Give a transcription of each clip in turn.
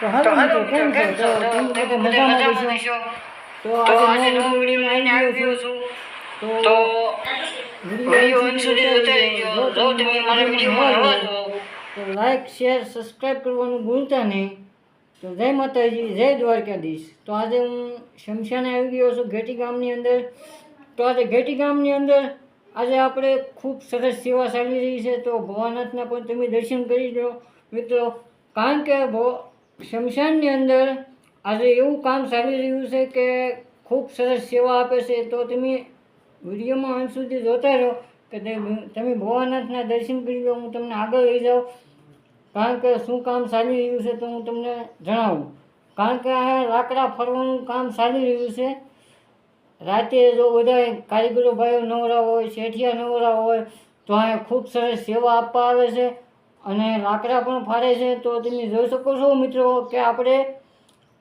તો હાલો કેમ છો? તો તમે બધા મજામાં હશો? તો આજે નવો વીડિયો લઈને આવી છું. તો વીડિયો અંત સુધી જોતા રહેજો. જો તમે મારા વિડીયોમાં નવા છો. તો લાઈક શેર સબસ્ક્રાઈબ કરવાનું ભૂલતા નહીં. તો જય માતાજી જય દ્વારકાધીશ. તો આજે હું શમશાને આવી ગયો છું ઘેટી ગામની અંદર. તો આજે ઘેટી ગામની અંદર આજે આપણે ખૂબ સરસ સેવા ચાલી રહી છે. તો ભવાનાથના પણ તમે દર્શન કરી લો. મિત્રો કારણ કે ભો શમશાનની અંદર આજે એવું કામ ચાલી રહ્યું છે કે ખૂબ સરસ સેવા આપે છે. તો તમે વિડીયોમાં અંત સુધી જોતા રહો કે તમે ભવાનાથના દર્શન કરી લો, હું તમને આગળ લઈ જાઉં. કારણ કે શું કામ ચાલી રહ્યું છે તો હું તમને જણાવું. કારણ કે આ લાકડા ફરવાનું કામ ચાલી રહ્યું છે. રાતે જો બધા કારીગરો ભાઈઓ નવરા હોય, શેઠિયા નવરા હોય, તો અહીંયા ખૂબ સરસ સેવા આપવા આવે છે. અને લાકડા પણ ફાડે છે, તો તમે જોઈ શકો છો મિત્રો કે આપણે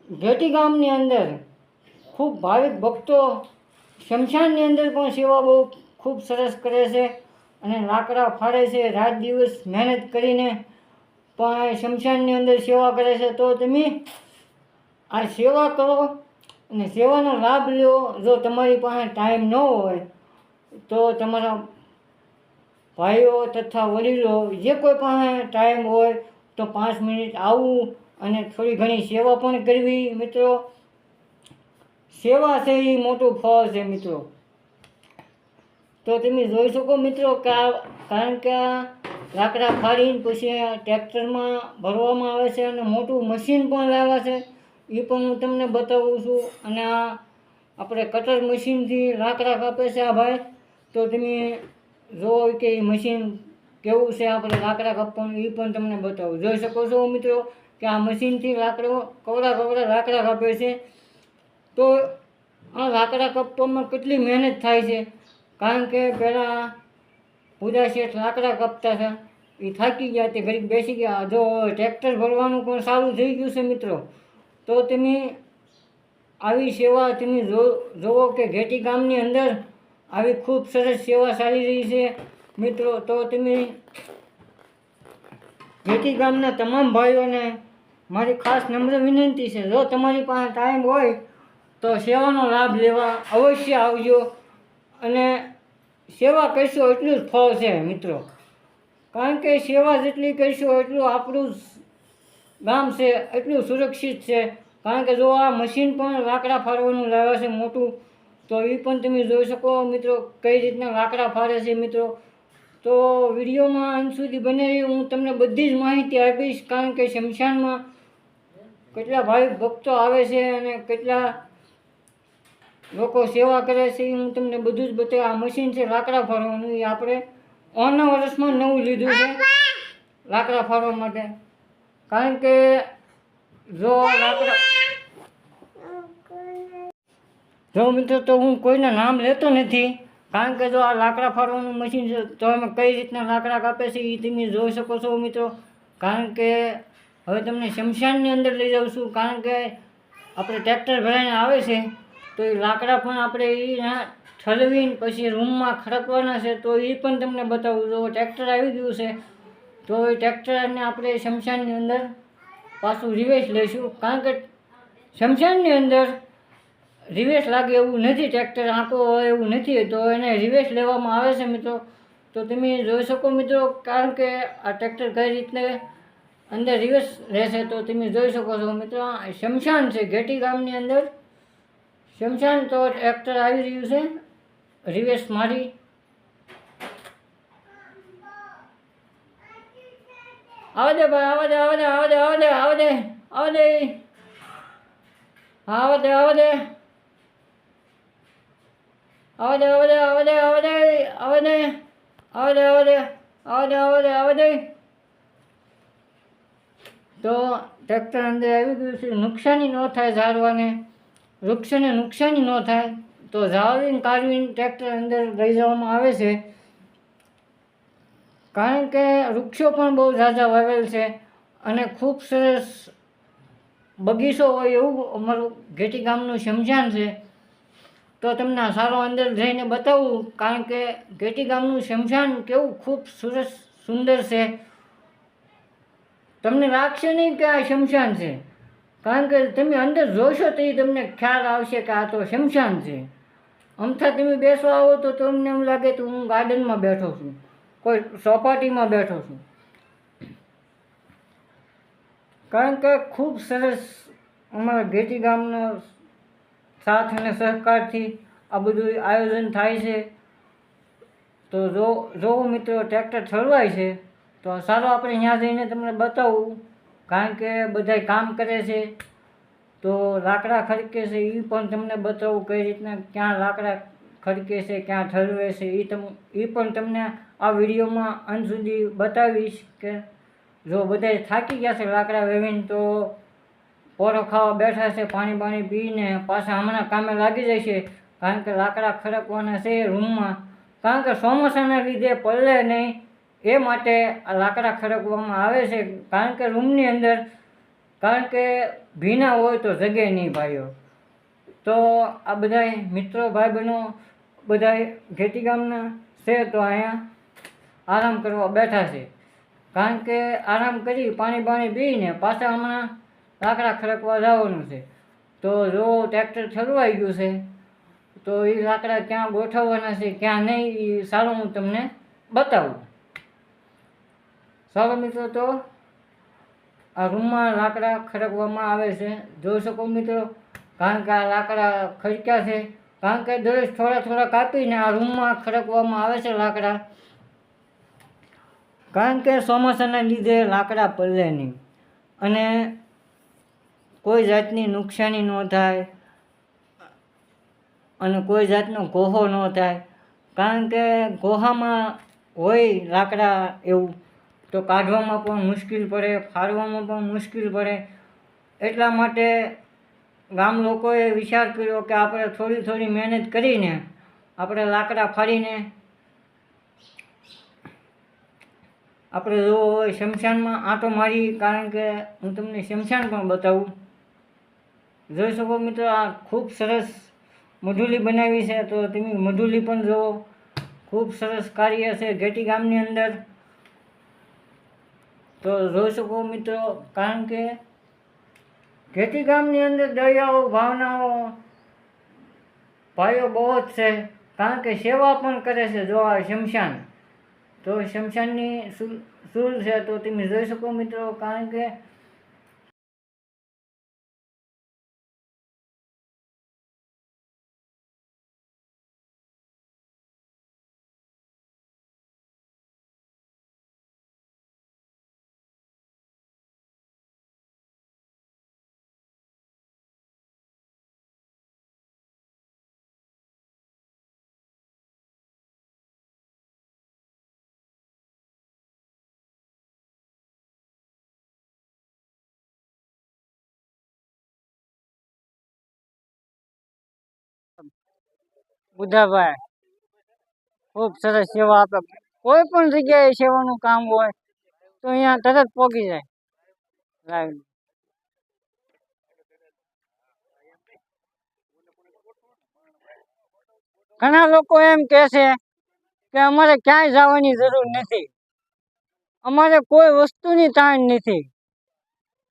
ઘેટી ગામની અંદર ખૂબ ભાવિક ભક્તો શમશાનની અંદર પણ સેવા બહુ ખૂબ સરસ કરે છે અને લાકડા ફાડે છે, રાત દિવસ મહેનત કરીને પણ શમશાનની અંદર સેવા કરે છે. તો તમે આ સેવા કરો અને સેવાનો લાભ લો. જો તમારી પાસે ટાઈમ ન હોય, તો તમારા ભાઈઓ તથા વડીલો જે કોઈ પણ ટાઈમ હોય તો પાંચ મિનિટ આવવું અને થોડી ઘણી સેવા પણ કરવી મિત્રો. સેવા છે એ મોટું ફળ છે મિત્રો. તો તમે જોઈ શકો મિત્રો કે આ કારણ કે લાકડા ફાડીને પછી ટ્રેક્ટરમાં ભરવામાં આવે છે અને મોટું મશીન પણ લાવ્યા છે. એ પણ હું તમને બતાવું છું અને આ આપણે કટર મશીનથી લાકડા કાપે છે આ ભાઈ. તો તમે જોવો કે એ મશીન કેવું છે આપણે લાકડા કાપવાનું એ પણ તમને બતાવું. જોઈ શકો છો મિત્રો કે આ મશીનથી લાકડો કવડા કવડા લાકડા કાપે છે. તો આ લાકડા કાપવામાં કેટલી મહેનત થાય છે. કારણ કે પહેલાં પૂજા શેઠ લાકડા કાપતા હતા. એ થાકી ગયા તે ઘડીક બેસી ગયા. જો ટ્રેક્ટર ભરવાનું પણ સારું થઈ ગયું છે મિત્રો. તો તમે આવી સેવા તમે જો, જોવો કે ઘેટી ગામની અંદર આવી ખૂબ સરસ સેવા ચાલી રહી છે. મિત્રો, તો તમે જેટી ગામના તમામ ભાઈઓને મારી ખાસ નમ્ર વિનંતી છે. જો તમારી પાસે ટાઈમ હોય, તો સેવાનો લાભ લેવા અવશ્ય આવજો અને સેવા કરશો એટલું જ ફળ છે, મિત્રો. કારણ કે સેવા જેટલી કરશો એટલું આપણું ગામ છે, એટલું સુરક્ષિત છે. કારણ કે જો આ મશીન પણ લાકડા ફાડવાનું લાવ્યા છે મોટું તો એ પણ તમે જોઈ શકો મિત્રો કઈ રીતના લાકડા ફાડે છે મિત્રો. તો વિડીયોમાં અંત સુધી બને હું તમને બધી જ માહિતી આપીશ કારણ કે શમશાનમાં કેટલા ભાઈ ભક્તો આવે છે અને કેટલા લોકો સેવા કરે છે હું તમને બધું જ બતાવ્યું આ મશીન છે લાકડા ફાડવાનું. એ આપણે ઓન વર્ષમાં નવું લીધું છે લાકડા ફાડવા માટે. કારણ કે જો લાકડા જો મિત્રો, તો હું કોઈના નામ લેતો નથી. કારણ કે જો આ લાકડા ફાડવાનું મશીન છે, તો એમાં કઈ રીતના લાકડા કાપે છે એ તમે જોઈ શકો છો મિત્રો. કારણ કે હવે તમને શમશાનની અંદર લઈ જાઉં છું. કારણ કે આપણે ટ્રેક્ટર ભરાઈને આવે છે, તો એ લાકડા પણ આપણે એ ઠલવીને પછી રૂમમાં ખડકવાના છે, તો એ પણ તમને બતાવું. જો ટ્રેક્ટર આવી ગયું છે, તો એ ટ્રેક્ટરને આપણે શમશાનની અંદર પાછું રિવેસ લઈશું. કારણ કે શમશાનની અંદર રિવેશ લાગે એવું નથી ટ્રેક્ટર આંકો એવું નથી, તો એને રિવેશ લેવામાં આવે છે મિત્રો. તો તમે જોઈ શકો મિત્રો, કારણ કે આ ટ્રેક્ટર કઈ રીતને અંદર રિવેસ રહેશે, તો તમે જોઈ શકો છો મિત્રો શમશાન છે, ઘેટી ગામની અંદર. શમશાન તો ટ્રેક્ટર આવી રહ્યું છે રિવેશ મારી. આવે દે ભાઈ, આવે દે આવે દે આવે દે આવે દે આવે દે આવે દે. આવે દે આવે દે. આવે દે આવે દે આવે દે આવે દે આવે દે આવે દે આવે દે તો ટ્રેક્ટર અંદર આવી ગયું છે. નુકસાની ન થાય ઝાડવાને. વૃક્ષને નુકસાની ન થાય. તો ઝાડવીને કાઢવીને ટ્રેક્ટર અંદર લઈ જવામાં આવે છે. કારણ કે વૃક્ષો પણ બહુ ઝાઝા વાવેલ છે અને ખૂબ સરસ બગીચો હોય એવું અમારું ઘેટી ગામનું શમશાન છે. તો તમને સારો અંદર જઈને બતાવું, કારણ કે ઘેટી ગામનું શમશાન કેવું ખૂબ સરસ સુંદર છે. તમને લાગશે નહીં કે આ શમશાન છે. કારણ કે તમે અંદર જોશો તો એ તમને ખ્યાલ આવશે કે આ તો શમશાન છે. અમથા તમે બેસવા આવો તો તમને એમ લાગે તો હું ગાર્ડનમાં બેઠો છું, કોઈ ચોપાટીમાં બેઠો છું. કારણ કે ખૂબ સરસ અમારા ઘેટી ગામનો સાથ અને સહકારથી આ બધું આયોજન થાય છે. તો જો જો મિત્રો ટ્રેક્ટર ઠરવાય છે, તો સારું આપણે ત્યાં જઈને તમને બતાવું. કારણ કે બધા કામ કરે છે. તો લાકડા ખડકે છે એ પણ તમને બતાવું કઈ રીતના ક્યાં લાકડા ખડકે છે, ક્યાં ઠરવે છે એ તમ એ પણ તમને આ વિડીયોમાં અંત સુધી બતાવીશ કે જો બધા થાકી ગયા છે લાકડા વેવીને તો પોરો ખાવા બેઠા છે, પાણી પાણી પીને પાછા હમણાં કામે લાગી જાય છે. કારણ કે લાકડા ખડકવાના છે રૂમમાં. કારણ કે ચોમાસાના લીધે પલળે નહીં, એ માટે આ લાકડા ખડકવામાં આવે છે. કારણ કે રૂમની અંદર, કારણ કે ભીના હોય તો જગે નહીં ભાઈઓ. તો આ બધા મિત્રો ભાઈ બહેનો બધા ઘેટી ગામના છે તો અહીંયા આરામ કરવા બેઠા છે. કારણ કે આરામ કરી પાણી પાણી પીને પાછા હમણાં લાકડા ખડકવા જવાનું છે. તો જો ટ્રેક્ટર ઠરવાઈ ગયું છે, તો એ લાકડા ક્યાં ગોઠવવાના છે, ક્યાં નહીં, એ સારું હું તમને બતાવું. ચાલો મિત્રો, તો આ રૂમમાં લાકડા ખડકવામાં આવે છે. જોઈ શકો મિત્રો, કારણ કે આ લાકડા ખડક્યા છે, કારણ કે દરરોજ થોડા થોડા કાપીને આ રૂમમાં ખડકવામાં આવે છે લાકડા. કારણ કે ચોમાસાના લીધે લાકડા પલળે નહીં. અને કોઈ જાતની નુકસાની ન થાય અને કોઈ જાતનો ગોહો ન થાય. કારણ કે ગોહામાં હોય લાકડા એવું, તો કાઢવામાં પણ મુશ્કેલ પડે, ફાડવામાં પણ મુશ્કેલ પડે. એટલા માટે ગામ લોકોએ વિચાર કર્યો કે આપણે થોડી થોડી મહેનત કરીને આપણે લાકડા ફાડીને આપણે જો હોય શમશાનમાં આંટો મારી, કારણ કે હું તમને શમશાન પણ બતાવું. જોઈ શકો મિત્રો, આ ખૂબ સરસ મધુલી બનાવી છે. તો તમે મધુલી પણ જુઓ. ખૂબ સરસ કાર્ય છે ઘેટી ગામની અંદર. તો જોઈ શકો મિત્રો, કારણ કે ઘેટી ગામની અંદર દયાઓ ભાવનાઓ ભાઈઓ બહુ જ છે. કારણ કે સેવા પણ કરે છે જો આ શમશાન. તો શમશાનની સુલ છે. તો તમે જોઈ શકો મિત્રો, કારણ કે બુધાભાઈ, ખૂબ સરસ સેવા આપે. કોઈ પણ જગ્યાએ સેવાનું કામ હોય, તો અહીંયા તરત પહોંચી જાય. લાઈવ ઘણા લોકો એમ કહે છે કે અમારે ક્યાંય જવાની જરૂર નથી. અમારે કોઈ વસ્તુની તાણ નથી.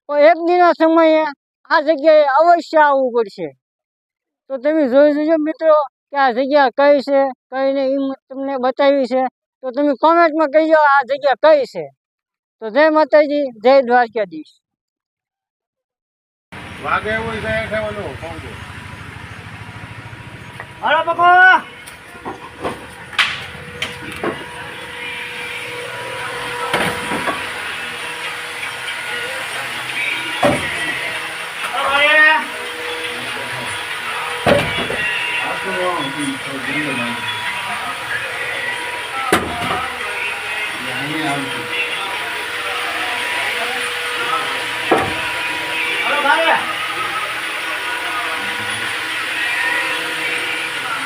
પણ એક દિનના સમયે આ જગ્યાએ અવશ્ય આવવું પડશે. તો તમે જોઈ લેજો મિત્રો કે આ જગ્યા કઈ છે? કઈ નહીં એ તમને બતાવી છે. તો તમે કોમેન્ટમાં કહીજો આ જગ્યા કઈ છે. તો જય માતાજી જય દ્વારકાધીશ. વાગે એવું છે એટલે ઓલું કહું છું.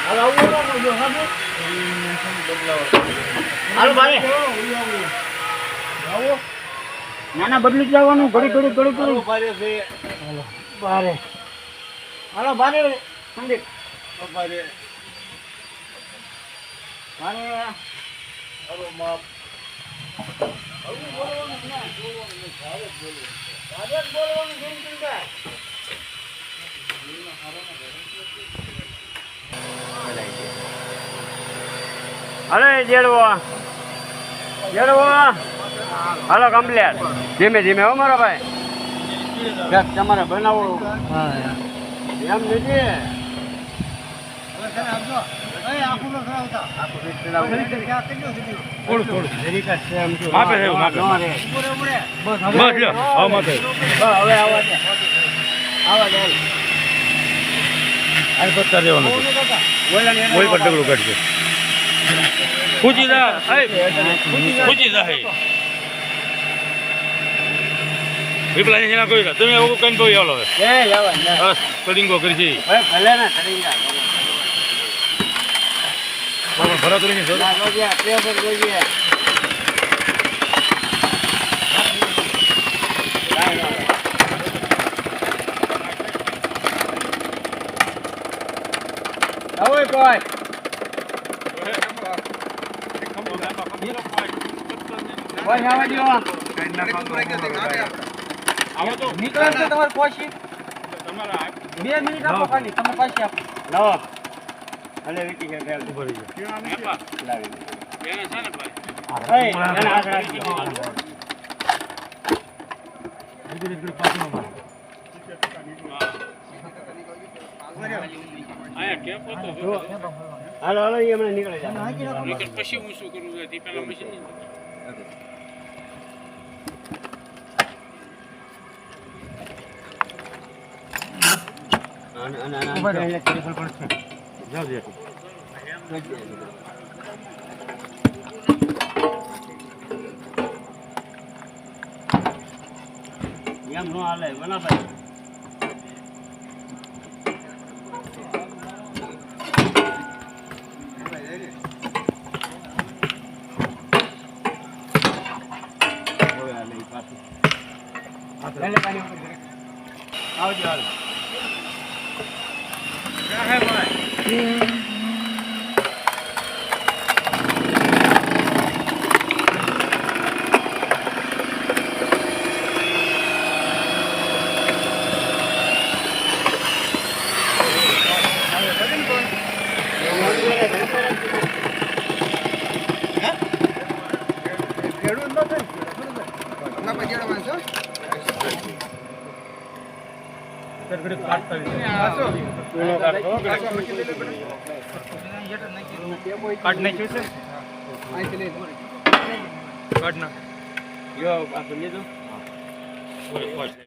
હાલો પકો હાલો ભાઈ નાના બદલી જવાનું ઘડી ઘડી ઘડી ઘડી. ભારે છે. હાલો ભારે. સંદીપ. હાલો બોલવાનું બોલવાનું અરે જેડવો. જેડવો. હાલો કમ્પ્લેટ. ધીમે ધીમે હો મારા ભાઈ. તમારે બનાવવું. એમ નથી. હવે આવા આવા કોઈ પણ ડગલું કાઢશે પૂછી જા પૂછી જા હે પીપલા એના કોઈ તમે એવું કઈ કોઈ એ જવા બસ કડિંગો કરી છે ભલે ને કરી જા. પણ ભરા તો નહીં Давай, ના, હોય. હવે કોઈ કોઈ આવવા દ્યો. નીકળે તમારે પછી બે મિનિટ આપો ખાલી તમે પાછી આપો લાવો. ભલે વીટી છે તેલ. લાવી દે. એને છે ને ભાઈ એને આગળ રાખજો. આયા કેપ હતો હાલો હાલો એ હમણાં નીકળી જાય પછી હું શું કરું તે પેલા મશીન અને અને અને પહેલે ટેબલ પર છે. જાઓ જે. એમ નો હાલે બના આવજો હાલ હાલે ઈ પાછું. પાણી ઉપર કરે. આવજો હાલો કાઢ નાખ્યું છે? કાઢ નાખ. યો પાછું કોઈ